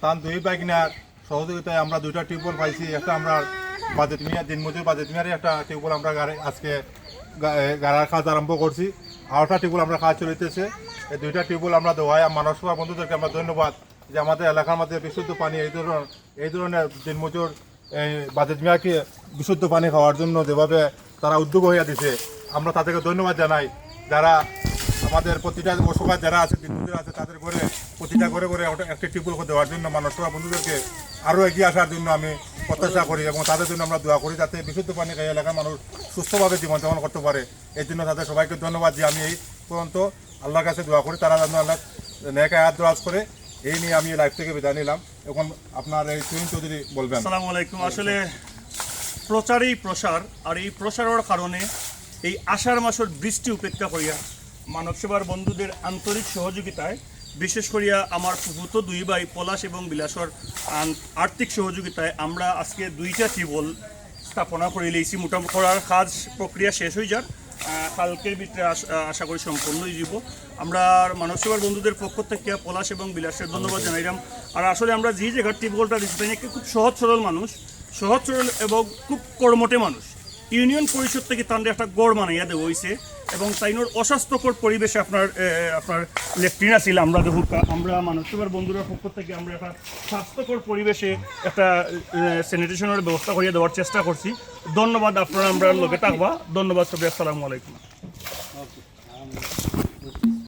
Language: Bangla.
তার দুই বাইকিনার সহযোগিতায় আমরা দুইটা টিউবওয়েল পাইছি। একটা আমরা বাজেট মিয়া দিনমজুর বাজেট মিয়ারই একটা টিউবওয়েল আমরা আজকে গাড়ার কাজ আরম্ভ করছি। আরেকটা টিউবওয়েল আমরা কাজ চলিতেছে। এই দুইটা টিউবওয়েল আমরা দেওয়াই মানব সভা বন্ধুদেরকে আমরা ধন্যবাদ যে আমাদের এলাকার মধ্যে বিশুদ্ধ পানি এই ধরনের এই ধরনের দিনমজুর, এই বাজেট মিয়াকে বিশুদ্ধ পানি খাওয়ার জন্য যেভাবে তারা উদ্যোগ হইয়া দিছে, আমরা তাদেরকে ধন্যবাদ জানাই। যারা আমাদের প্রতিটা অসহায় যারা আছে দিনমজুর আছে, তাদের ঘরে, প্রতিটা ঘরে ঘরে একটা করে দেওয়ার জন্য সভা বন্ধুদেরকে আরও এগিয়ে আসার জন্য আমি প্রত্যাশা করি এবং তাদের জন্য আমরা দোয়া করি যাতে বিশুদ্ধ পানি খাই, এলাকার মানুষ সুস্থভাবে জীবনযাপন করতে পারে। এই জন্য তাদের সবাইকে ধন্যবাদ যে আমি এই পর্যন্ত আল্লাহর কাছে দোয়া করি। তারা যেন আল্লাহ নেক আয়াত দোয়াজ করে, এই নিয়ে আমি লাইফ থেকে বিদায় নিলাম। এখন আপনার এই তুহিন চৌধুরী বলবেন। আসসালামু আলাইকুম। আসলে প্রচারই প্রসার, আর এই প্রসারের কারণে এই আষাঢ় মাসের বৃষ্টি উপেক্ষা করিয়া মানব সেবার বন্ধুদের আন্তরিক সহযোগিতায় বিশেষ করিয়া আমার ফুফুতো দুই ভাই পলাশ এবং বিলাসর আর্থিক সহযোগিতায় আমরা আজকে দুইটা টিউবওয়েল স্থাপনা করে লইছি মোটামুটি করার কাজ প্রক্রিয়া শেষ হয়ে যাক। কালকের ভিতরে আশ- আশা করি হয়ে যাব আমরা মানব সেবার বন্ধুদের পক্ষ থেকে পলাশ এবং বিলাসের ধন্যবাদ জানাইলাম। আর আসলে আমরা যে জায়গার টিউবওয়েলটা দিচ্ছি তাই খুব সহজ সরল মানুষ সহজ সরল এবং খুব কর্মটে মানুষ। ইউনিয়ন পরিষদ থেকে তাদের একটা গড় মানে দেওয়া হয়েছে এবং তাইনোর অস্বাস্থ্যকর পরিবেশে আপনার আপনার লেফটিন আছিল, আমরা দেখুক আমরা মানুষ। এবার বন্ধুরা, পক্ষ থেকে আমরা একটা স্বাস্থ্যকর পরিবেশে একটা স্যানিটেশনের ব্যবস্থা করিয়ে দেওয়ার চেষ্টা করছি। ধন্যবাদ আপনারা, আমরা লোকে থাকবা। ধন্যবাদ সবাই, আসসালামু আলাইকুম।